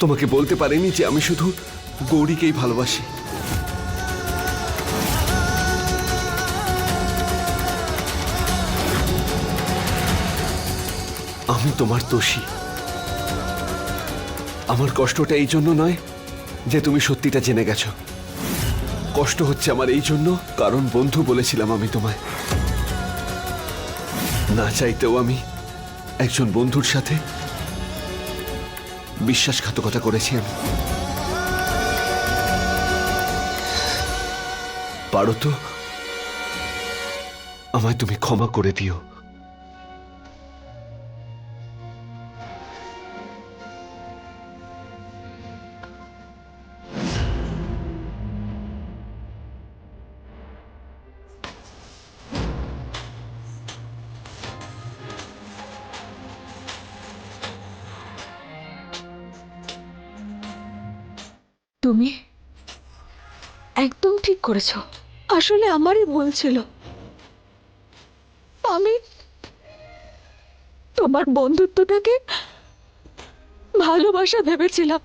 তোমাকে বলতে পারিনি যে আমি শুধু গৌরীকেই ভালোবাসি। আমি তোমার দোষী। আমার কষ্টটা এই জন্য নয় যে তুমি সত্যিটা জেনে গেছো। কষ্ট হচ্ছে আমার এই জন্য, কারণ বন্ধু বলেছিলাম আমি তোমায়। না চাইতেও আমি একজন বন্ধুর সাথে বিশ্বাসঘাতকতা করেছি আমি পারো তো? আমায় তুমি ক্ষমা করে দিও। করেছ। আসলে আমারই ভুল ছিল। আমি তোমার বন্ধুত্বটাকে ভালোবাসা ভেবেছিলাম।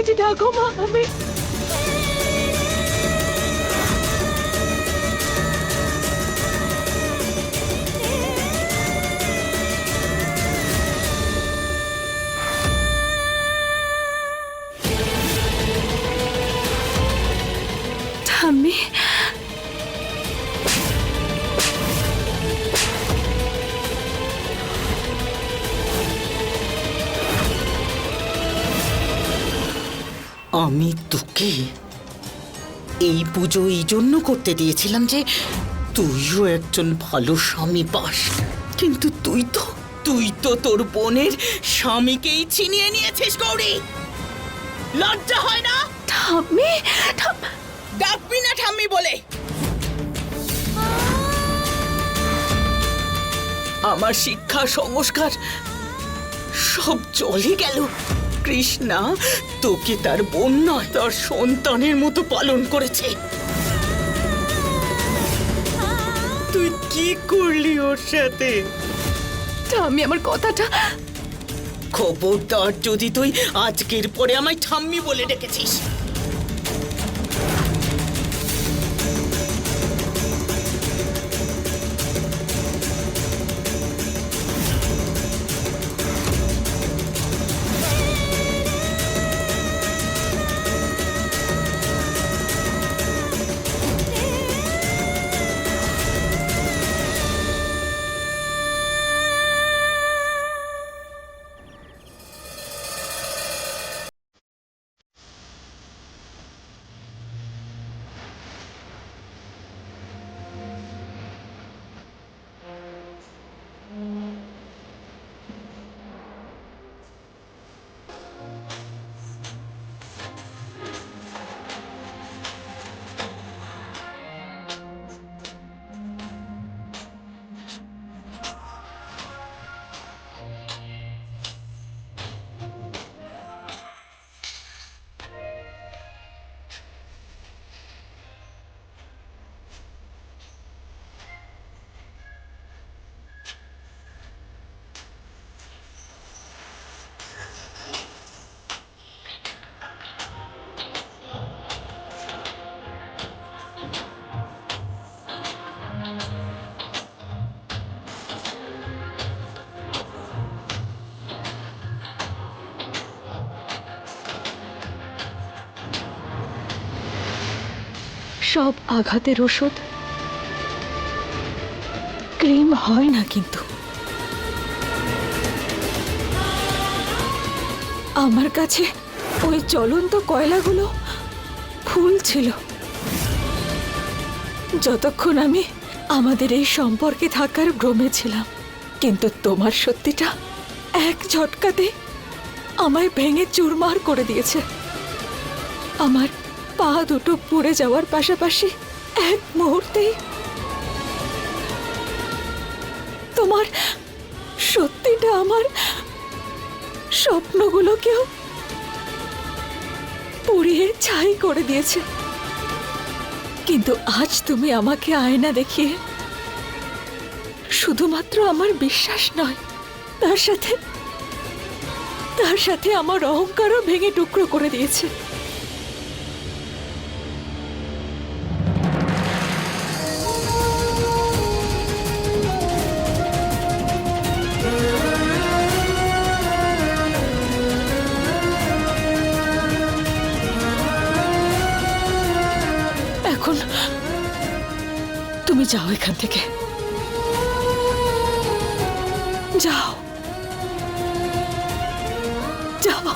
হেরে গেছি আমি তোকে এই পুজো এই জন্য করতে দিয়েছিলাম যে তুইও একজন ভালো স্বামী পাস। কিন্তু তুই তো তুই তো তোর বোনের স্বামীকেই ছিনিয়ে নিয়েছিস গৌরী। লজ্জা হয় না? ঠাম্মি ঠাম- ডাকবি না ঠাম্মি বলে। আমার শিক্ষা সংস্কার সব চলে গেল। কৃষ্ণা তোকে তার বোন নয় তার সন্তানের মতো পালন করেছে। তুই কি করলি ওর সাথে? ঠাম্মি আমার কথাটা খবরদার যদি তুই আজকের পরে আমায় ঠাম্মি বলে ডেকেছিস। সব আঘাতের ওষুধ? ক্রিম হয় না কিন্তু। আমার কাছে ওই জ্বলন্ত কয়লাগুলো ফুল ছিল। যতক্ষণ আমি আমাদের এই সম্পর্কে থাকার ভ্রমে ছিলাম, কিন্তু তোমার সত্যিটা এক ঝটকাতে আমায় ভেঙে চুরমার করে দিয়েছে। আমার পা দুটো পুড়ে যাওয়ার পাশাপাশি এক মুহূর্তেই তোমার সত্যিটা আমার স্বপ্নগুলোকেও পুড়িয়ে ছাই করে দিয়েছে। কিন্তু আজ তুমি আমাকে আয়না দেখিয়ে শুধুমাত্র আমার বিশ্বাস নয়, তার সাথে তার সাথে আমার অহংকারও ভেঙে টুকরো করে দিয়েছে। যাও এখান থেকে। যাও। যাও।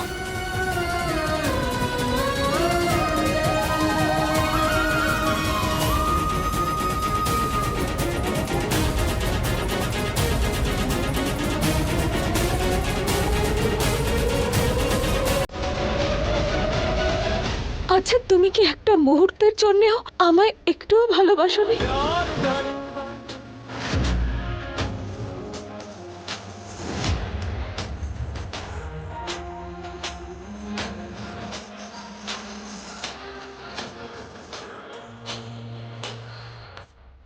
আচ্ছা তুমি কি একটা মুহূর্তের জন্যও আমায় একটুও ভালোবাসোনি?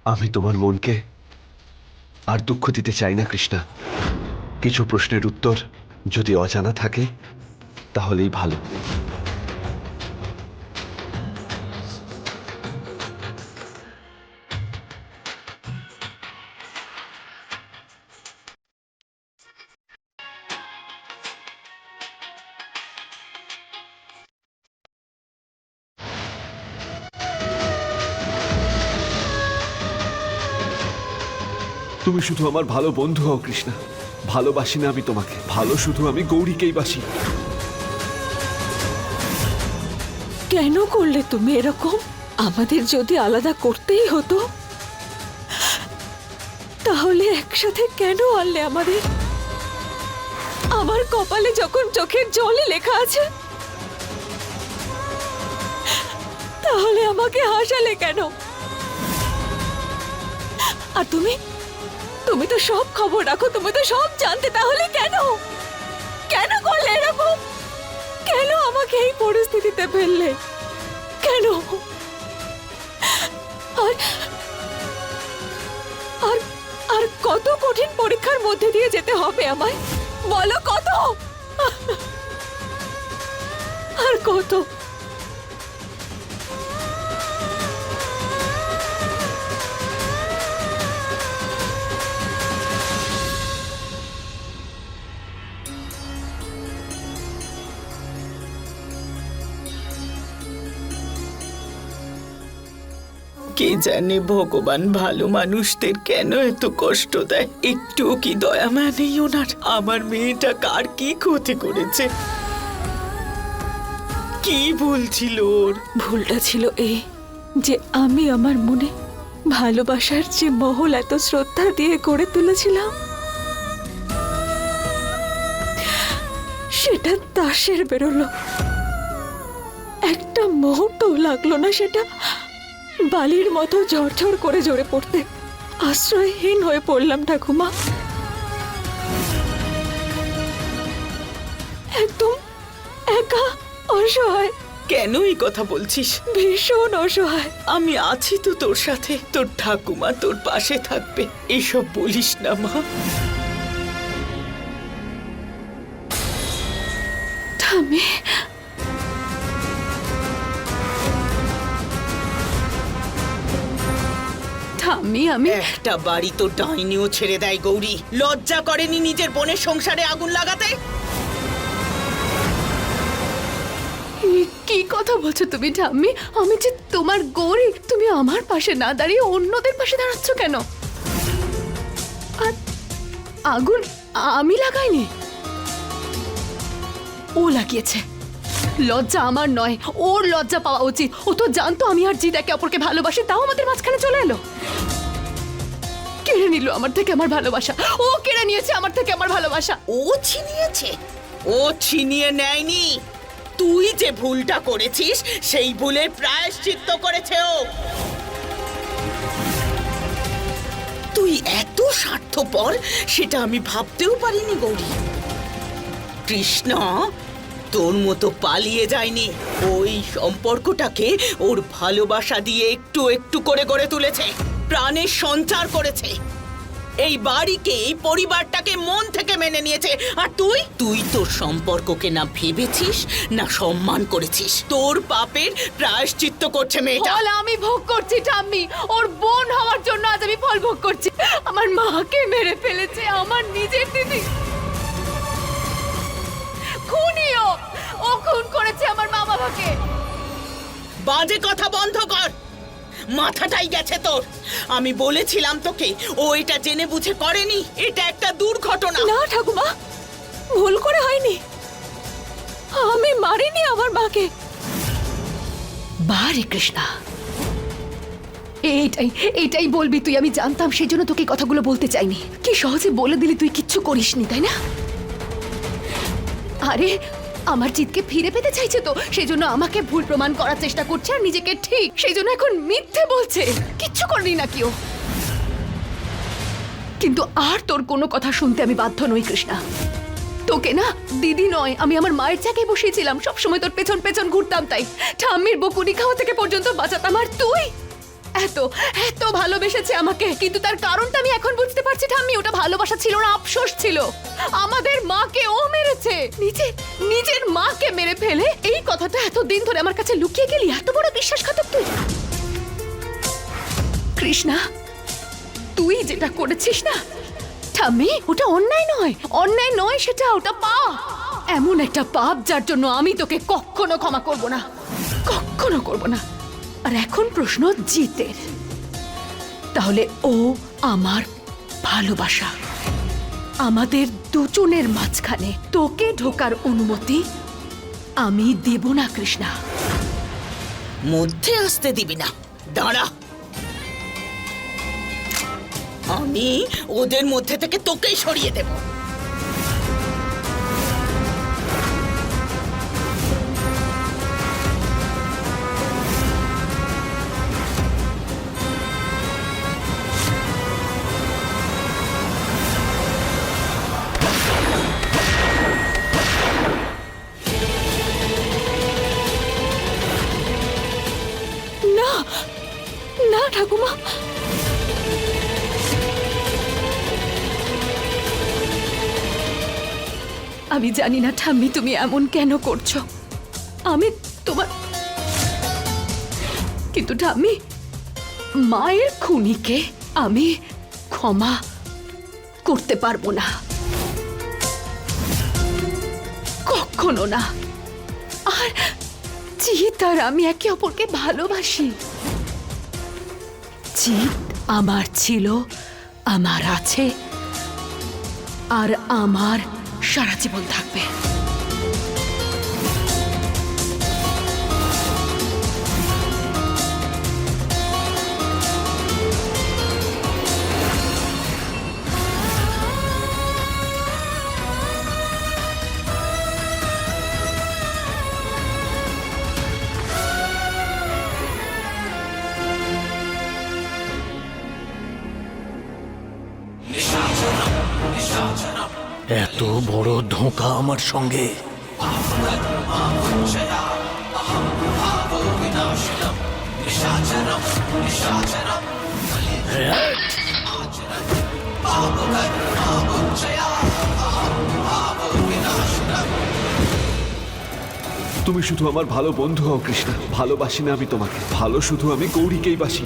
আমি তোমার মনকে আর দুঃখ দিতে চাই না, কৃষ্ণা। কিছু প্রশ্নের উত্তর যদি অজানা থাকে, তাহলেই ভালো। তুমি শুধু আমার ভালো বন্ধু হও, কৃষ্ণা। ভালোবাসি না আমি তোমাকে। ভালো শুধু আমি গৌরীকেই বাসি। কেন করলে তুমি এরকম? আমাদের যদি আলাদা করতেই হতো, তাহলে একসাথে কেন আনলে আমাদের? আমার কপালে যখন চোখের জলে লেখা আছে, তাহলে আমাকে হাসালে কেন? আর তুমি? তুমি তো সব খবর রাখো, তুমি তো সব জানতে, তাহলে কেন? কেন করলে এরকম? কেন আমাকে এই পরিস্থিতিতে ফেললে? কেন? আর আর আর কত কঠিন পরীক্ষার মধ্যে দিয়ে যেতে হবে আমায়? বলো কত? আর কত? কে জানে ভগবান ভালো মানুষদের কেন এত কষ্ট দেয়? একটুও কি দয়া মায়া ওনার? আমার মেয়েটা কার কি ক্ষতি করেছে? কি বলছিল ওর? ভুলটা ছিল এই যে আমি আমার মনে ভালোবাসার যে মহল এত শ্রদ্ধা দিয়ে গড়ে তুলেছিলাম, সেটা দাসের বেরোলো। একটা মুহূর্তও লাগল না সেটা। বালির মতো ঝরঝর করে জোরে পড়তে। আশ্রয়হীন হয়ে পড়লাম ঠাকুমা। একদম একা অসহায়। কেন এই কথা বলছিস? ভীষণ অসহায়। আমি আছি তো তোর সাথে। তোর ঠাকুমা তোর পাশে থাকবে। এসব বলিস না মা। ঠামে ঠাম্মি আমি? একটা বাড়ি তো ডাইনিও ছেড়ে দেয় গৌরী। লজ্জা করেনি নিজের বোনের সংসারে আগুন লাগাতে? কি কথা বলছো তুমি ঠাম্মি? আমি যে তোমার গৌরী তুমি আমার পাশে না দাঁড়িয়ে অন্যদের পাশে দাঁড়াচ্ছ কেন? আর আগুন আমি লাগাইনি। ও লাগিয়েছে। লজ্জা আমার নয় ওর লজ্জা পাওয়া উচিত। ও তো জানতো আমি আর জিৎ একে অপরকে ভালোবাসি তাও আমাদের মাঝখানে চলে এলো। কেড়ে নিল আমার থেকে আমার ভালোবাসা। ও কেড়ে নিয়েছে আমার থেকে আমার ভালোবাসা। ও ছিনিয়েছে? ও ছিনিয়ে নেয়নি। তুই যে ভুলটা করেছিস, সেই প্রায়শ্চিত্ত করেছে ও। তুই এত স্বার্থপর, সেটা আমি ভাবতেও পারিনি, গৌরী। কৃষ্ণ, তোর মতো পালিয়ে যায়নি। ওই সম্পর্কটাকে ওর ভালোবাসা দিয়ে একটু একটু করে গড়ে তুলেছে। প্রাণের সঞ্চার করেছে। এই বাড়িকে এই পরিবারটাকে মন থেকে মেনে নিয়েছে? আর তুই? তুই তোর সম্পর্ককে না ভেবেছিস না সম্মান করেছিস। তোর পাপের প্রায়শ্চিত্ত করছে মেয়েটা। ফল আমি ভোগ করছি ঠাম্মি। ওর বোন হওয়ার জন্য আজ আমি ফল ভোগ করছি। আমার মাকে মেরে ফেলেছে আমার নিজের দিদি। খুনিও! ও খুন করেছে আমার মা বাবাকে বাজে কথা বন্ধ কর। মাথাটাই গেছে তোর। আমি বলেছিলাম তোকে, ও এটা জেনে বুঝে করেনি, এটা একটা দুর্ঘটনা। না, ঠাকুমা, ভুল করে হয়নি। আমি মারিনি আমার মাকে। বারে কৃষ্ণা। এইটাই এইটাই বলবি তুই, আমি জানতাম সেই জন্য তোকে কথাগুলো বলতে চাইনি। কি সহজে বলে দিলি তুই কিচ্ছু করিসনি, তাই না? আরে আমার জিতকে ফিরে পেতে চাইছে তো। সেই জন্য আমাকে ভুল প্রমাণ করার চেষ্টা করছে আর নিজেকে ঠিক সেই জন্য এখন মিথ্যে বলছে। কিচ্ছু করনি নাকি ও কিন্তু আর তোর কোনো কথা শুনতে আমি বাধ্য নই, কৃষ্ণা। তোকে না, দিদি নয়, আমি আমার মায়ের জায়গায় বসিয়েছিলাম। সবসময় তোর পেছন পেছন ঘুরতাম তাই। ঠাম্মির বকুনি খাওয়া থেকে পর্যন্ত বাঁচাতাম। আর তুই? এত এত ভালোবেসেছে আমাকে, কিন্তু তার কারণটা আমি এখন বুঝতে পারছি ঠাম্মি, ওটা ভালোবাসা ছিল না, আফসোস ছিল। আমাদের মাকে ও মেরেছে। নিজে নিজের মাকে মেরে ফেলে। এই কথাটা এত দিন ধরে আমার কাছে লুকিয়ে গেলি, এত বড় বিশ্বাসঘাতক তুই। কৃষ্ণা, তুই যেটা করেছিস না, ঠাম্মি, ওটা অন্যায় নয়। অন্যায় নয় সেটা, ওটা পাপ। এমন একটা পাপ যার জন্য আমি তোকে কখনো ক্ষমা করব না। কখনো করব না। আর এখন প্রশ্ন জিতের। তাহলে ও আমার ভালোবাসা। আমাদের দুজনের মাঝখানে তোকে ঢোকার অনুমতি আমি দেব না, কৃষ্ণা। মধ্যে আসতে দিবি না। দাঁড়া। আমি ওদের মধ্যে থেকে তোকেই সরিয়ে দেব। না আমি জানি না ঠাম্মি, তুমি এমন কেন করছ? আমি তোমার কিন্তু ঠাম্মি, মায়ের খুনিকে আমি ক্ষমা করতে পারব না। কখনো না। আর জিৎ আর আমি একে অপরকে ভালোবাসি। জিৎ আমার ছিল আমার আছে আর আমার সারা জীবন থাকবে। ধোঁকা আমার সঙ্গে। তুমি শুধু আমার ভালো বন্ধু হও, কৃষ্ণা। ভালোবাসি না আমি তোমাকে। ভালো শুধু আমি গৌরীকেই বাসি।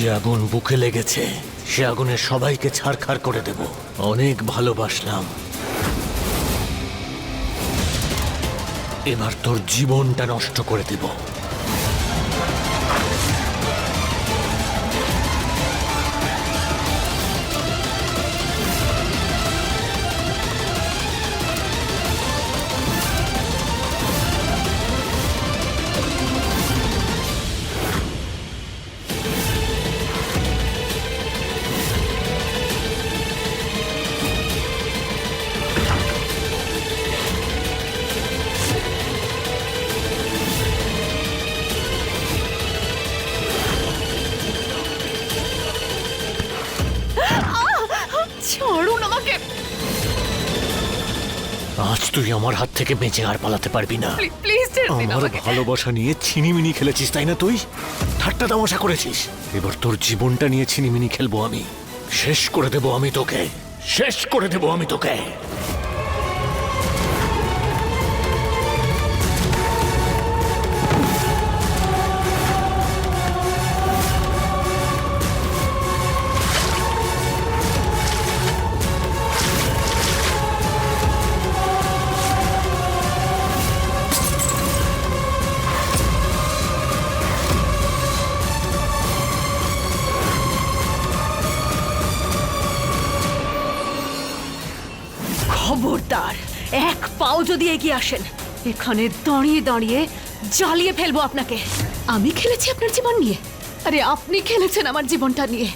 যে আগুন বুকে লেগেছে, সে আগুনে সবাইকে ছাড়খাড় করে দেব। অনেক ভালোবাসলাম। এবার তোর জীবনটা নষ্ট করে দেব। আজ তুই আমার হাত থেকে বেঁচে আর পালাতে পারবি না। প্লিজ ছেড়ে দিন আমার আমাকে। ভালোবাসা নিয়ে ছিনিমিনি খেলেছিস তাই না তুই? ঠাট্টা তামাশা করেছিস। এবার তোর জীবনটা নিয়ে ছিনিমিনি খেলব আমি। শেষ করে দেবো আমি তোকে। শেষ করে দেবো আমি তোকে। খবরদার এক পাও যদি এগিয়ে আসেন, এখানে দাঁড়িয়ে দাঁড়িয়ে জ্বালিয়ে ফেলব আপনাকে। আমি খেলেছি আপনার জীবন নিয়ে। আরে, আপনি খেলেছেন আমার জীবনটা নিয়ে।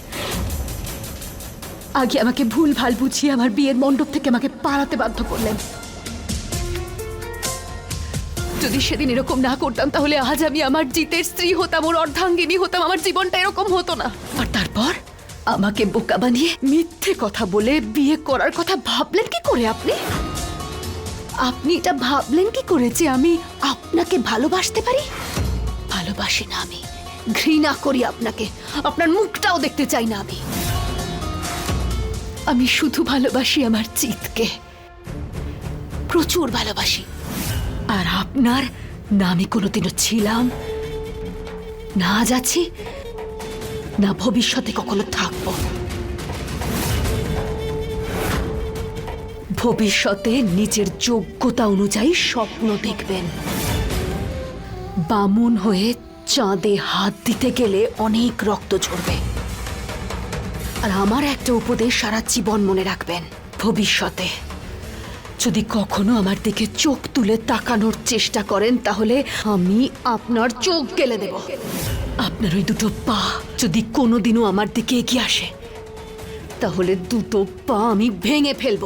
আগে আমাকে ভুল ভালো বুঝিয়ে আমার বিয়ের মণ্ডপ থেকে আমাকে পালাতে বাধ্য করলেন। যদি সেদিন এরকম না করতাম, তাহলে আজ আমি আমার জিতের স্ত্রী হতাম, ওর অর্ধাঙ্গিনী হতাম, আমার জীবনটা এরকম হতো না। আর তারপর? আমাকে বোকা বানিয়ে মিথ্যে কথা বলে বিয়ে করার কথা ভাবলেন কি করে আপনি? আপনি এটা ভাবলেন কি করে যে আমি আপনাকে ভালোবাসতে পারি? ভালোবাসি না আমি, ঘৃণা করি আপনাকে, আপনার মুখটাও দেখতে চাই না আমি। আমি শুধু ভালোবাসি আমার চিতকে, প্রচুর ভালোবাসি। আর আপনার না আমি কোনোদিনও ছিলাম, না আজ আছি না ভবিষ্যতে কখনো থাকব। ভবিষ্যতে নিজের যোগ্যতা অনুযায়ী স্বপ্ন দেখবেন। বামুন হয়ে চাঁদে হাত দিতে গেলে অনেক রক্ত ঝরবে। আর আমার একটা উপদেশ সারা জীবন মনে রাখবেন, ভবিষ্যতে। যদি কখনো আমার দিকে চোখ তুলে তাকানোর চেষ্টা করেন, তাহলে আমি আপনার চোখ গেলে দেব। আপনার ওই দুটো পা যদি কোনোদিনও আমার দিকে এগিয়ে আসে, তাহলে দুটো পা আমি ভেঙে ফেলব।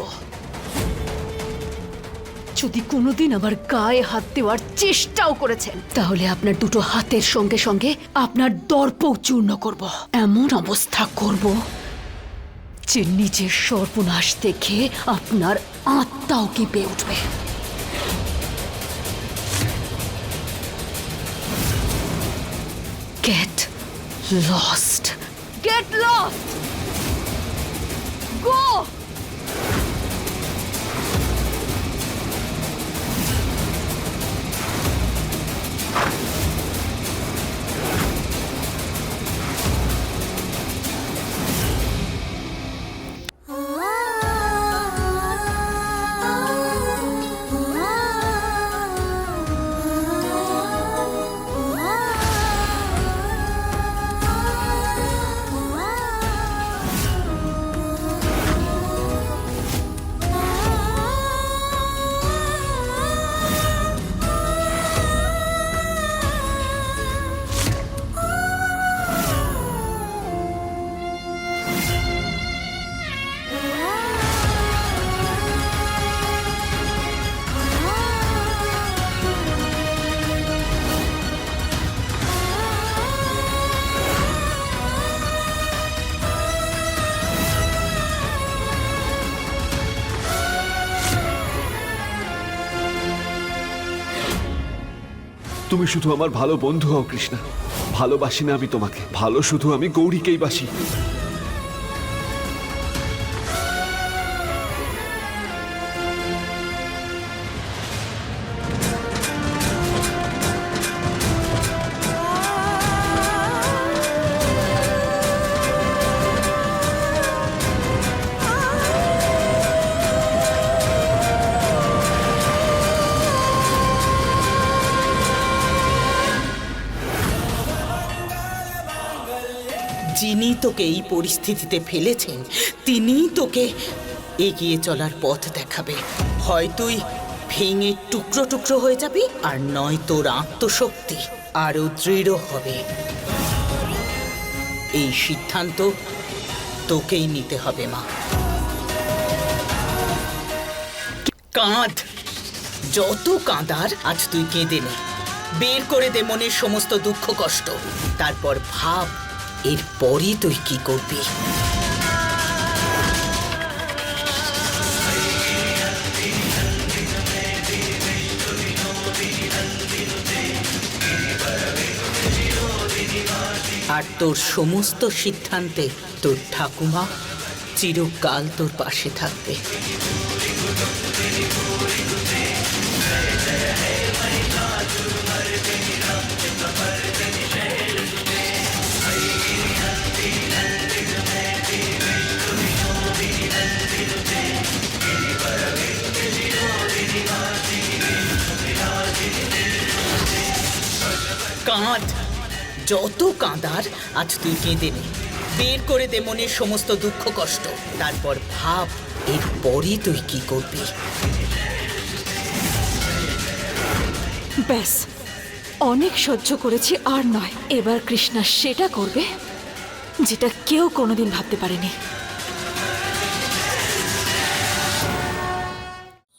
যদি কোনোদিন আমার গায়ে হাত দেওয়ার চেষ্টাও করেছেন, তাহলে আপনার দুটো হাতের সঙ্গে সঙ্গে আপনার দর্প চূর্ণ করব। এমন অবস্থা করব যে নিজের সর্বনাশ দেখে আপনার আত্মাও কেঁপে উঠবে। Get lost. Get lost. Go. তুমি শুধু আমার ভালো বন্ধু হও, কৃষ্ণা। ভালোবাসি না আমি তোমাকে। ভালো শুধু আমি গৌরীকেই বাসি। তোকে এই পরিস্থিতিতে ফেলেছেন, তিনিই তোকে এগিয়ে চলার পথ দেখাবে। হয় তুই ভেঙে টুকরো টুকরো হয়ে যাবি, আর নয় তোর আত্মশক্তি আরও দৃঢ় হবে। এই সিদ্ধান্ত তোকেই নিতে হবে, মা। কাঁধ। যত কাঁদার, আজ তুই কেঁদে নে। বের করে দে মনের সমস্ত দুঃখ কষ্ট। তারপর ভাব এরপরই তুই কি করবি? আর তোর সমস্ত সিদ্ধান্তে তোর ঠাকুমা চিরকাল তোর পাশে থাকবে। কাঁদ। যত কাঁদার, আজ তুই কেঁদে নে। বের করে দে মনের সমস্ত দুঃখ কষ্ট। তারপর ভাব, এরপরই তুই কি করবি? ব্যাস। অনেক সহ্য করেছি, আর নয়। এবার কৃষ্ণা সেটা করবে, যেটা কেউ কোনোদিন ভাবতে পারেনি।